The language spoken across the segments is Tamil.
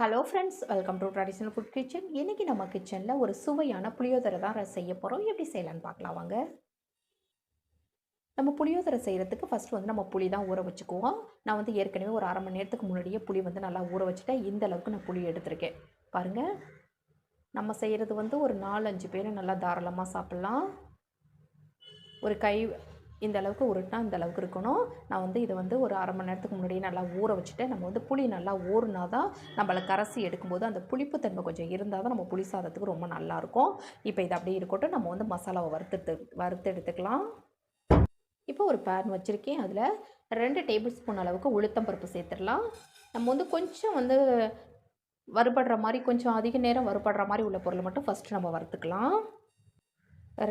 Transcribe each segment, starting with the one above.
Hello friends welcome to traditional food kitchen இன்றைக்கி நம்ம கிச்சனில் ஒரு சுவையான புளியோதரை தான் செய்ய போகிறோம் எப்படி செய்யலான்னு பார்க்கலாம் வாங்க. நம்ம புளியோதரை செய்கிறதுக்கு ஃபஸ்ட்டு வந்து நம்ம புளி தான் ஊற வச்சுக்குவோம். நான் வந்து ஏற்கனவே ஒரு அரை மணி நேரத்துக்கு முன்னாடியே புளி வந்து நல்லா ஊற வச்சுட்டேன். இந்த அளவுக்கு நான் புளி எடுத்திருக்கேன். பாருங்கள் நம்ம செய்கிறது வந்து ஒரு நாலஞ்சு பேர் நல்லா தாராளமாக சாப்பிட்லாம். ஒரு கை இந்த அளவுக்கு உருட்டினா இந்த அளவுக்கு இருக்கணும். நான் வந்து இதை வந்து ஒரு அரை மணி நேரத்துக்கு முன்னாடியே நல்லா ஊற வச்சுட்டேன் நம்ம வந்து புளி நல்லா ஊறினா தான் நம்மளை கரசி எடுக்கும்போது அந்த புளிப்புத்தன்மை கொஞ்சம் இருந்தால் தான் நம்ம புளி சாதத்துக்கு ரொம்ப நல்லாயிருக்கும் இப்போ இது அப்படியே இருக்கட்டும். நம்ம வந்து மசாலாவை வறுத்து வறுத்து எடுத்துக்கலாம். இப்போ ஒரு பேன் வச்சுருக்கேன். அதில் ரெண்டு டேபிள் ஸ்பூன் அளவுக்கு உளுத்தம் பருப்பு சேர்த்துடலாம். நம்ம வந்து கொஞ்சம் வந்து வறுபடுற மாதிரி கொஞ்சம் அதிக நேரம் வறுபடுற மாதிரி உள்ள பொருளை மட்டும் ஃபஸ்ட்டு நம்ம வறுத்துக்கலாம்.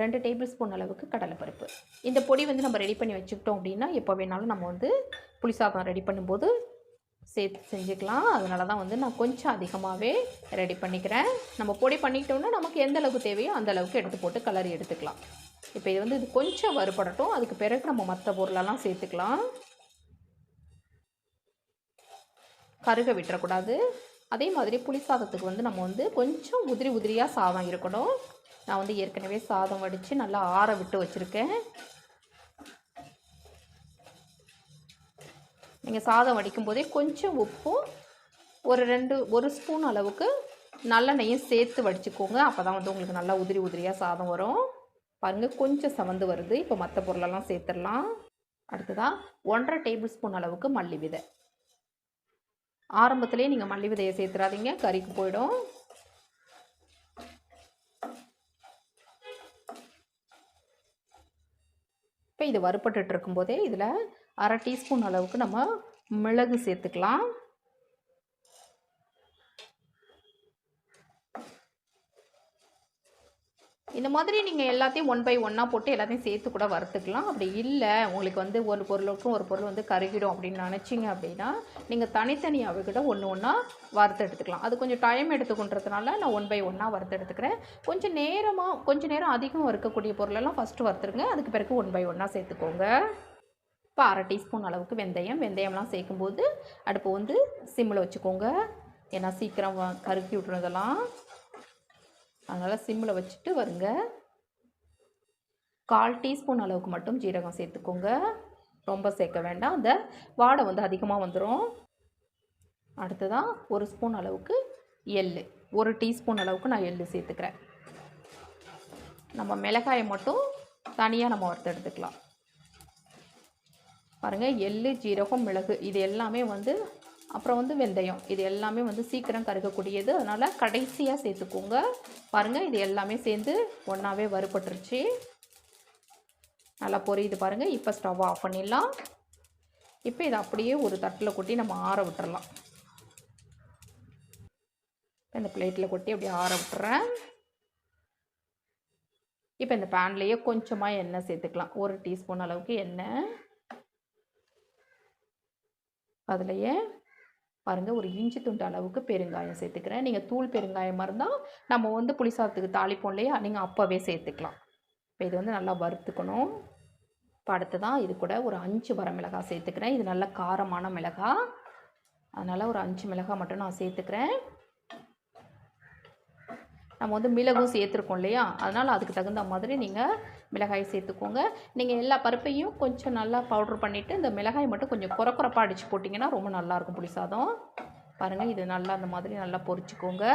ரெண்டு டேபிள் ஸ்பூன் அளவுக்கு கடலைப்பருப்பு. இந்த பொடி வந்து நம்ம ரெடி பண்ணி வச்சுக்கிட்டோம் அப்படின்னா எப்போ வேணாலும் நம்ம வந்து புளி சாதம் ரெடி பண்ணும்போது சேர்த்து செஞ்சுக்கலாம். அதனால தான் வந்து நான் கொஞ்சம் அதிகமாகவே ரெடி பண்ணிக்கிறேன். நம்ம பொடி பண்ணிக்கிட்டோம்னா நமக்கு எந்த அளவுக்கு தேவையோ அந்த அளவுக்கு எடுத்து போட்டு கலரி எடுத்துக்கலாம். இப்போ இது வந்து இது கொஞ்சம் வறுபடட்டும். அதுக்கு பிறகு நம்ம மற்ற பொருளெல்லாம் சேர்த்துக்கலாம். கருக விட்டுறக்கூடாது. அதே மாதிரி புளி சாதத்துக்கு வந்து நம்ம வந்து கொஞ்சம் உதிரி உதிரியாக சாதம் இருக்கணும். நான் வந்து ஏற்கனவே சாதம் வடித்து நல்லா ஆற விட்டு வச்சுருக்கேன். நீங்கள் சாதம் வடிக்கும் போதே கொஞ்சம் உப்பும் ஒரு ரெண்டு ஒரு ஸ்பூன் அளவுக்கு நல்லெண்ணெயும் சேர்த்து வடிச்சுக்கோங்க. அப்போ தான் வந்து உங்களுக்கு நல்லா உதிரி உதிரியாக சாதம் வரும். பாருங்கள் கொஞ்சம் சவந்து வருது. இப்போ மற்ற பொருளெல்லாம் சேர்த்துடலாம். அடுத்ததாக ஒன்றரை டேபிள் ஸ்பூன் அளவுக்கு மல்லி விதை ஆரம்பத்துலேயே நீங்கள் மல்லி விதையை சேர்த்துறாதீங்க கறிக்கு போயிடும். இப்போ இது வறுபட்டுட்டு இருக்கும்போதே இதில் அரை டீஸ்பூன் அளவுக்கு நம்ம மிளகு சேர்த்துக்கலாம். இந்த மாதிரி நீங்கள் எல்லாத்தையும் ஒன் பை ஒன்னாக போட்டு எல்லாத்தையும் சேர்த்து கூட வறுத்துக்கலாம். அப்படி இல்லை உங்களுக்கு வந்து ஒரு பொருளுக்கும் ஒரு பொருள் வந்து கருகிடும் அப்படின்னு நினச்சிங்க அப்படின்னா நீங்கள் தனித்தனியாக கூட ஒன்று ஒன்றா வறுத்து எடுத்துக்கலாம். அது கொஞ்சம் டைம் எடுத்துக்கொன்றதுனால நான் ஒன் பை ஒன்னாக வறுத்து எடுத்துக்கிறேன். கொஞ்சம் நேரமாக கொஞ்சம் நேரம் அதிகம் வறுக்கக்கூடிய பொருளெல்லாம் ஃபஸ்ட்டு வறுத்துருங்க. அதுக்கு பிறகு ஒன் பை ஒன்னாக சேர்த்துக்கோங்க. இப்போ அரை டீஸ்பூன் அளவுக்கு வெந்தயம். வெந்தயம்லாம் சேர்க்கும்போது அடுப்பு வந்து சிம்மில் வச்சுக்கோங்க. ஏன்னா சீக்கிரம் வ- கருக்கி விட்றதெல்லாம் அதனால் சிம்மில் வச்சுட்டு வருங்க. கால் டீஸ்பூன் அளவுக்கு மட்டும் ஜீரகம் சேர்த்துக்கோங்க. ரொம்ப சேர்க்க வேண்டாம். அந்த வாடை வந்து அதிகமாக வந்துடும் அடுத்ததாக ஒரு ஸ்பூன் அளவுக்கு எள் ஒரு டீஸ்பூன் அளவுக்கு நான் எள் சேர்த்துக்கிறேன். நம்ம மிளகாயை மட்டும் தனியாக நம்ம வறுத்து எடுத்துக்கலாம். பாருங்கள் எள்ளு ஜீரகம் மிளகு இது எல்லாமே வந்து அப்புறம் வந்து வெந்தயம். இது எல்லாமே வந்து சீக்கிரம் கருகக்கூடியது. அதனால் கடைசியாக சேர்த்துக்கோங்க. பாருங்கள் இது எல்லாமே சேர்ந்து ஒன்றாவே வறுபட்டுருச்சு. நல்லா பொரியுது பாருங்கள் இப்போ ஸ்டவ் ஆஃப் பண்ணிடலாம். இப்போ இதை அப்படியே ஒரு தட்டில் கொட்டி நம்ம ஆற விட்டுறலாம். இந்த பிளேட்டில் கொட்டி அப்படியே ஆற விட்டுறேன். இப்போ இந்த பேன்லேயே கொஞ்சமாக எண்ணெய் சேர்த்துக்கலாம். ஒரு டீஸ்பூன் அளவுக்கு எண்ணெய். அதுலேயே பாருங்கள் ஒரு இஞ்சி துண்டு அளவுக்கு பெருங்காயம் சேர்த்துக்கிறேன். நீங்கள் தூள் பெருங்காயமாக இருந்தால் நம்ம வந்து புளிசாதத்துக்கு தாளிப்போம் இல்லையா? நீங்கள் அப்போவே சேர்த்துக்கலாம். இப்போ இது வந்து நல்லா வறுத்துக்கணும். இப்போ அடுத்ததான் இது கூட ஒரு அஞ்சு வர மிளகாய் சேர்த்துக்கிறேன். இது நல்ல காரமான மிளகாய் அதனால் ஒரு அஞ்சு மிளகாய் மட்டும் நான் சேர்த்துக்கிறேன். நம்ம வந்து மிளகும் சேர்த்துருக்கோம் இல்லையா? அதனால் அதுக்கு தகுந்த மாதிரி நீங்கள் மிளகாய் சேர்த்துக்கோங்க. நீங்கள் எல்லா பருப்பையும் கொஞ்சம் நல்லா பவுட்ரு பண்ணிவிட்டு இந்த மிளகாய் மட்டும் கொஞ்சம் குறக்குறப்பாக அடித்து போட்டிங்கன்னா ரொம்ப நல்லாயிருக்கும் புளி சாதம். பாருங்கள் இது நல்லா அந்த மாதிரி நல்லா பொறிச்சிக்கோங்க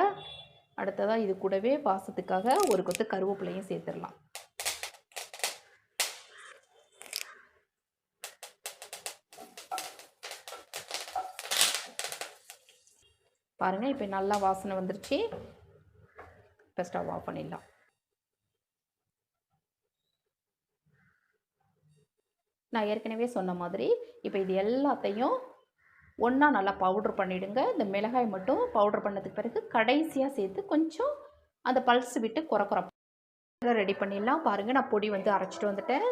அடுத்ததாக இது கூடவே பாசத்துக்காக ஒரு கொத்து கருவேப்பிலையும் சேர்த்துடலாம். பாருங்கள் இப்போ நல்லா வாசனை வந்துருச்சு. இப்போ ஸ்டவ் ஆஃப் பண்ணிடலாம். நான் ஏற்கனவே சொன்ன மாதிரி இப்போ இது எல்லாத்தையும் ஒன்றா நல்லா பவுட்ரு பண்ணிவிடுங்க இந்த மிளகாய் மட்டும் பவுட்ரு பண்ணதுக்கு பிறகு கடைசியாக சேர்த்து கொஞ்சம் அந்த பல்ஸ் விட்டு குறை ரெடி பண்ணிடலாம். பாருங்கள் நான் பொடி வந்து அரைச்சிட்டு வந்துட்டேன்.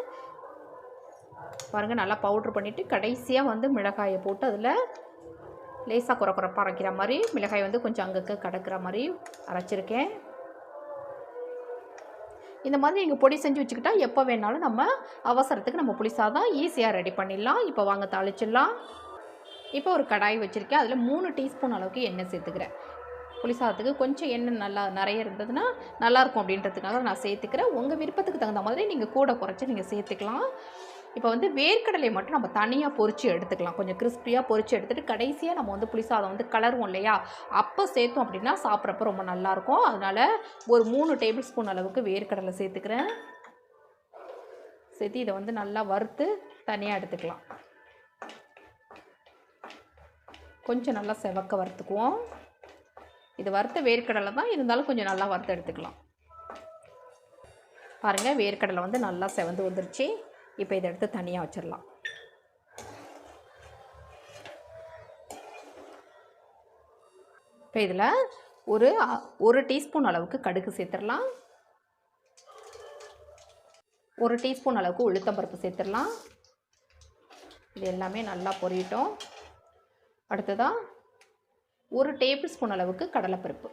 பாருங்கள் நல்லா பவுட்ரு பண்ணிவிட்டு கடைசியாக வந்து மிளகாயை போட்டு அதில் லேசாக குறை அரைக்கிற மாதிரி மிளகாய் வந்து கொஞ்சம் அங்கங்கே கிடக்கிற மாதிரி அரைச்சிருக்கேன். இந்த மாதிரி நீங்கள் பொடி செஞ்சு வச்சுக்கிட்டால் எப்போ வேணாலும் நம்ம அவசரத்துக்கு நம்ம புளி சாதம் ஈஸியாக ரெடி பண்ணிடலாம். இப்போ வாங்க தாளிச்சிடலாம். இப்போ ஒரு கடாய் வச்சுருக்கேன். அதில் மூணு டீஸ்பூன் அளவுக்கு எண்ணெய் சேர்த்துக்கிறேன். புளி சாதத்துக்கு கொஞ்சம் எண்ணெய் நல்லா நிறைய இருந்ததுன்னா நல்லாயிருக்கும் அப்படின்றதுக்காக நான் சேர்த்துக்கிறேன். உங்கள் விருப்பத்துக்கு தகுந்த மாதிரி நீங்கள் கூட குறைச்சி நீங்கள் சேர்த்துக்கலாம். இப்போ வந்து வேர்க்கடலை மட்டும் நம்ம தனியாக பொறிச்சு எடுத்துக்கலாம். கொஞ்சம் கிறிஸ்பியாக பொறிச்சு எடுத்துகிட்டு கடைசியாக நம்ம வந்து புளிசாதம் வந்து கலருவோம் இல்லையா? அப்போ சேர்த்தோம் அப்படின்னா சாப்பிட்றப்ப ரொம்ப நல்லாயிருக்கும். அதனால் ஒரு மூணு டேபிள் ஸ்பூன் அளவுக்கு வேர்க்கடலை சேர்த்துக்கிறேன். சேர்த்து இதை வந்து நல்லா வறுத்து தனியாக எடுத்துக்கலாம். கொஞ்சம் நல்லா செவக்க வறுத்துக்குவோம். இது வறுத்த வேர்க்கடலை தான். இருந்தாலும் கொஞ்சம் நல்லா வறுத்து எடுத்துக்கலாம். பாருங்கள் வேர்க்கடலை வந்து நல்லா செவந்து வந்துருச்சு. இப்போ இதை எடுத்து தனியாக வச்சிடலாம். இப்போ இதில் ஒரு ஒரு டீஸ்பூன் அளவுக்கு கடுகு சேர்த்துடலாம். ஒரு டீஸ்பூன் அளவுக்கு உளுத்தம்பருப்பு சேர்த்துடலாம். இது எல்லாமே நல்லா பொரியட்டும். அடுத்ததாக ஒரு டேபிள் ஸ்பூன் அளவுக்கு கடலைப்பருப்பு.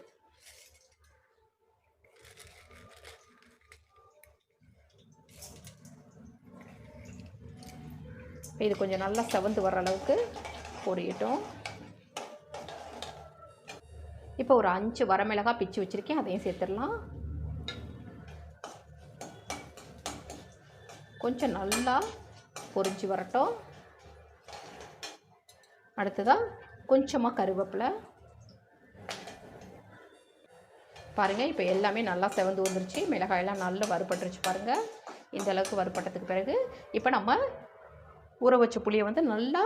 இப்போ இது கொஞ்சம் நல்லா செவந்து வர அளவுக்கு பொரியட்டும் இப்போ ஒரு அஞ்சு வரமிளகா பிச்சு வச்சுருக்கேன் அதையும் சேர்த்துடலாம். கொஞ்சம் நல்லா பொரிஞ்சு வரட்டும். அடுத்ததாக கொஞ்சமாக கருவேப்பிலை. பாருங்கள் இப்போ எல்லாமே நல்லா செவந்து வந்துருச்சு. மிளகாயெல்லாம் நல்லா வறுபட்டுருச்சு பாருங்கள் இந்த அளவுக்கு வறுபட்டதுக்கு பிறகு இப்போ நம்ம ஊற வச்ச புளியை வந்து நல்லா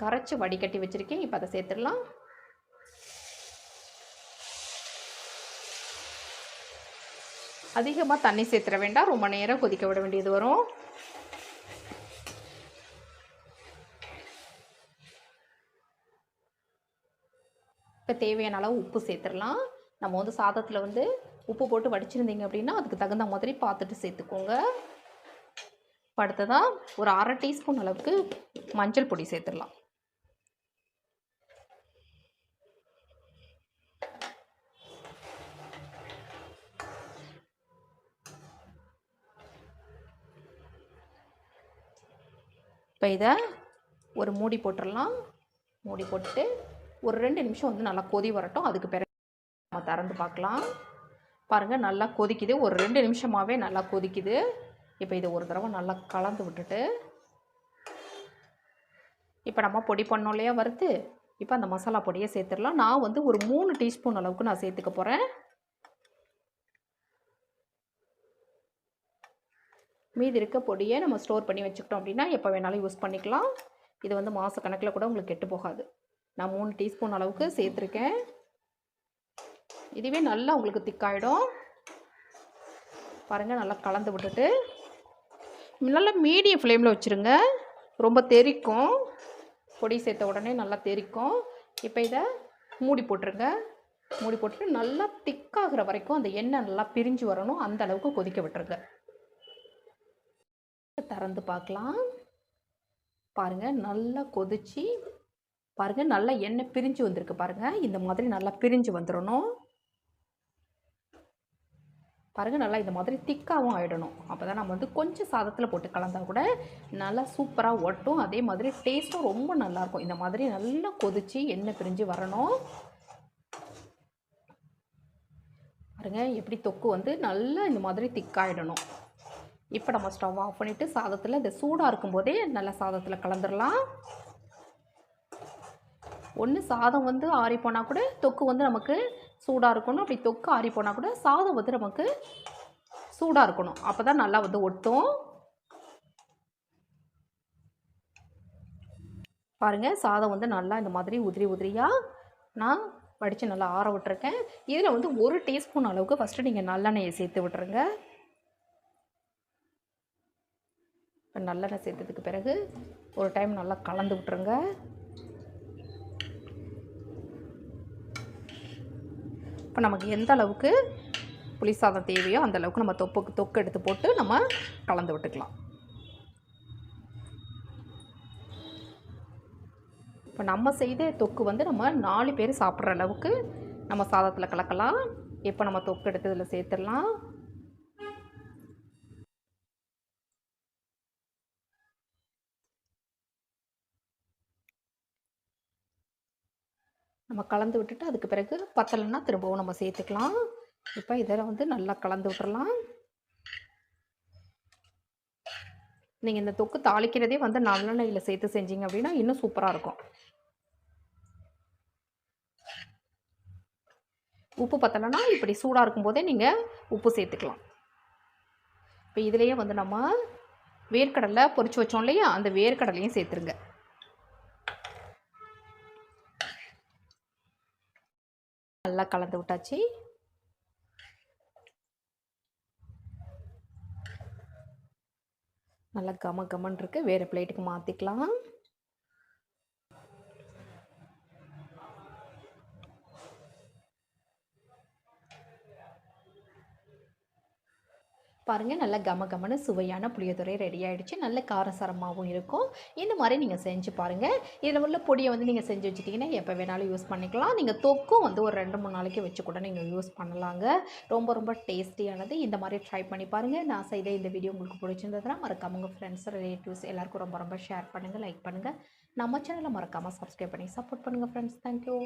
கரைச்சி வடிகட்டி வச்சுருக்கேன். இப்போ அதை சேர்த்துடலாம். அதிகமாக தண்ணி சேர்த்துற வேண்டாம். ரொம்ப நேரம் கொதிக்க விட வேண்டியது வரும். இப்போ தேவையான அளவு உப்பு சேர்த்துடலாம். நம்ம வந்து சாதத்தில் வந்து உப்பு போட்டு வடிச்சிருந்தீங்க அப்படின்னா அதுக்கு தகுந்த மாதிரி பார்த்துட்டு சேர்த்துக்கோங்க. இப்போ அடுத்ததாக ஒரு அரை டீஸ்பூன் அளவுக்கு மஞ்சள் பொடி சேர்த்துடலாம். இப்போ இதை ஒரு மூடி போட்டுடலாம். மூடி போட்டுட்டு ஒரு ரெண்டு நிமிஷம் வந்து நல்லா கொதி வரட்டும். அதுக்கு பிறகு நம்ம திறந்து பார்க்கலாம். பாருங்கள் நல்லா கொதிக்குது. ஒரு ரெண்டு நிமிஷமாகவே நல்லா கொதிக்குது. இப்போ இதை ஒரு தடவை நல்லா கலந்து விட்டுட்டு இப்போ நம்ம பொடி பண்ணோம் இல்லையா வறுத்து? இப்போ அந்த மசாலா பொடியை சேர்த்துடலாம். நான் வந்து ஒரு மூணு டீஸ்பூன் அளவுக்கு நான் சேர்த்துக்க போகிறேன் மீதி இருக்க பொடியை நம்ம ஸ்டோர் பண்ணி வச்சுக்கிட்டோம் அப்படின்னா எப்போ வேணாலும் யூஸ் பண்ணிக்கலாம். இது வந்து மாதக்கணக்கில் கூட உங்களுக்கு கெட்டு போகாது. நான் மூணு டீஸ்பூன் அளவுக்கு சேர்த்துருக்கேன். இதுவே நல்லா உங்களுக்கு திக்காயிடும். பாருங்கள் நல்லா கலந்து விட்டுட்டு நல்லா மீடியம் ஃப்ளேமில் வச்சுருங்க. ரொம்ப தெறிக்கும் பொடி சேர்த்த உடனே நல்லா தெறிக்கும் இப்போ இதை மூடி போட்டுருங்க. மூடி போட்டுட்டு நல்லா திக்காகிற வரைக்கும் அந்த எண்ணெய் நல்லா பிரிஞ்சு வரணும். அந்த அளவுக்கு கொதிக்க விட்டுருங்க. திறந்து பார்க்கலாம். பாருங்கள் நல்லா கொதிச்சு பாருங்கள் நல்லா எண்ணெய் பிரிஞ்சு வந்திருக்கு பாருங்கள் இந்த மாதிரி நல்லா பிரிஞ்சு வந்துடணும் பாருங்கள் நல்லா இந்த மாதிரி திக்காகவும் ஆகிடணும் அப்போ தான் நம்ம வந்து கொஞ்சம் சாதத்தில் போட்டு கலந்தால் கூட நல்லா சூப்பராக ஒட்டும். அதே மாதிரி டேஸ்ட்டும் ரொம்ப நல்லாயிருக்கும். இந்த மாதிரி நல்லா கொதித்து எண்ணெய் பிரிஞ்சு வரணும். பாருங்க எப்படி தொக்கு வந்து நல்லா இந்த மாதிரி திக்காயிடணும். இப்போ நம்ம ஸ்டவ் ஆஃப் பண்ணிவிட்டு சாதத்தில் இந்த சூடாக இருக்கும்போதே நல்லா சாதத்தில் கலந்துடலாம் ஒன்று சாதம் வந்து ஆறி போனால் கூட தொக்கு வந்து நமக்கு சூடாக இருக்கணும். அப்படி தொக்கு ஆறி போனால் கூட சாதம் வந்து நமக்கு சூடாக இருக்கணும். அப்போ தான் நல்லா வந்து ஒட்டும். பாருங்கள் சாதம் வந்து நல்லா இந்த மாதிரி உதிரி உதிரியாக நான் வடித்து நல்லா ஆற விட்டுருக்கேன். இதில் வந்து ஒரு டீஸ்பூன் அளவுக்கு ஃபஸ்ட்டு நீங்கள் நல்லெண்ணெயை சேர்த்து விட்டுருங்க. இப்போ நல்லெண்ணெய் சேர்த்ததுக்கு பிறகு ஒரு டைம் நல்லா கலந்து விட்டுருங்க. இப்போ நமக்கு எந்த அளவுக்கு புளி சாதம் தேவையோ அந்த அளவுக்கு நம்ம தொப்புக்கு தொக்கு எடுத்து போட்டு நம்ம கலந்து விட்டுக்கலாம். இப்போ நம்ம செய்த தொக்கு வந்து நம்ம நாலு பேர் சாப்பிட்ற அளவுக்கு நம்ம சாதத்தில் கலக்கலாம். இப்போ நம்ம தொக்கு எடுத்து இதில் சேர்த்துடலாம். நம்ம கலந்து விட்டுட்டு அதுக்கு பிறகு பத்தலைன்னா திரும்பவும் நம்ம சேர்த்துக்கலாம். இப்போ இதில் வந்து நல்லா கலந்து விட்டுறலாம். நீங்கள் இந்த தொக்கு தாளிக்கிறதே வந்து நல்லெண்ணெயில் சேர்த்து செஞ்சீங்க அப்படின்னா இன்னும் சூப்பராக இருக்கும். உப்பு பத்தலைன்னா இப்படி சூடாக இருக்கும்போதே நீங்கள் உப்பு சேர்த்துக்கலாம். இப்போ இதுலேயே வந்து நம்ம வேர்க்கடலை பொரிச்சு வச்சோம் இல்லையா? அந்த வேர்க்கடலையும் சேர்த்துருங்க. நல்லா கலந்து விட்டாச்சு. நல்லா கம கமன் இருக்கு. வேறு பிளேட்டுக்கு மாற்றிக்கலாம் பாருங்கள் நல்ல கம கமன சுவையான புளியோதரை ரெடி ஆகிடுச்சு நல்ல காரசாரமாகவும் இருக்கும். இந்த மாதிரி நீங்கள் செஞ்சு பாருங்கள் இதில் உள்ள பொடியை வந்து நீங்கள் செஞ்சு வச்சுட்டிங்கன்னா எப்போ வேணாலும் யூஸ் பண்ணிக்கலாம். நீங்கள் தொக்கும் வந்து ஒரு ரெண்டு மூணு நாளைக்கு வச்சு கூட நீங்கள் யூஸ் பண்ணலாங்க. ரொம்ப ரொம்ப டேஸ்டியானது. இந்த மாதிரி ட்ரை பண்ணி பாருங்கள் நான் செய்த இந்த வீடியோ உங்களுக்கு பிடிச்சிருந்ததுன்னா மறக்காம உங்கள் ஃப்ரெண்ட்ஸ் ரிலேட்டிவ்ஸ் எல்லாருக்கும் ரொம்ப ரொம்ப ஷேர் பண்ணுங்கள் லைக் பண்ணுங்கள் நம்ம சேனலை மறக்காமல் சப்ஸ்கிரைப் பண்ணி சப்போர்ட் பண்ணுங்கள் ஃப்ரெண்ட்ஸ் தேங்க்யூ